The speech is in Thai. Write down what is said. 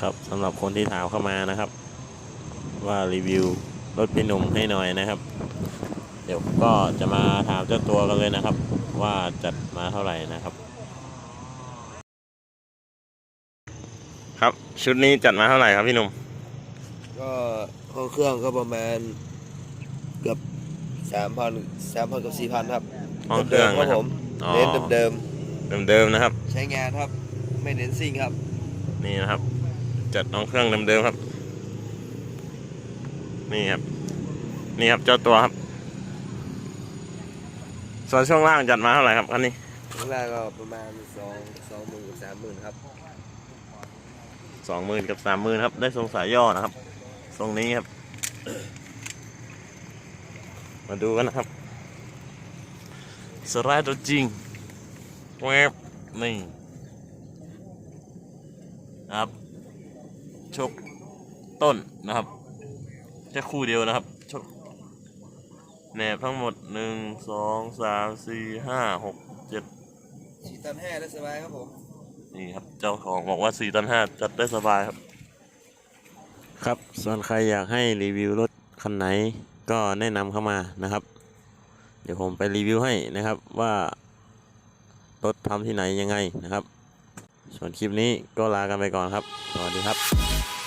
ครับสำหรับคนที่ถามเข้ามานะครับ ว่ารีวิวรถพี่หนุ่มให้หน่อยนะครับ เดี๋ยวก็จะมาถามเจ้าตัวกันเลยนะครับ ว่าจัดมาเท่าไหร่นะครับ ครับชุดนี้จัดมาเท่าไหร่ครับพี่หนุ่มก็ห้องเครื่องก็ประมาณเกือบสามพันสามพันกับสี่พันครับห้องเครื่องดิมๆครับนะครับผมอ๋อเน้นเดิมเดิมๆนะครับๆใช้งานครับ ไม่เน้นซิ่งครับ นี่นะครับ จัดห้องเครื่องเดิมๆครับ นี่ครับ นี่ครับเจ้าตัวครับ ส่วนช่วงล่างจัดมาเท่าไหร่ครับคันนี้ข้างล่างก็ประมาณสองสองหมื่นกับสามหมื่นครับสองหมื่นกับสามหมื่นครับ ได้ทรงสายย่อนะครับ ทรงนี้ครับ มาดูกันนะครับสไลด์ตัวจริงแวบนี่นะครับ ชกต้นนะครับแค่คู่เดียวนะครับชกแหนบทั้งหมดหนึ่งสองสามสี่ห้าหกเจ็ดสี่ตันห้าได้สบายครับผมนี่ครับเจ้าของบอกว่า4ตัน5จัดได้สบายครับ ครับส่วนใครอยากให้รีวิวรถคันไหนก็แนะนำเข้ามานะครับ เดี๋ยวผมไปรีวิวให้นะครับว่ารถทำที่ไหนยังไงนะครับ ส่วนคลิปนี้ก็ลากันไปก่อนครับ สวัสดีครับ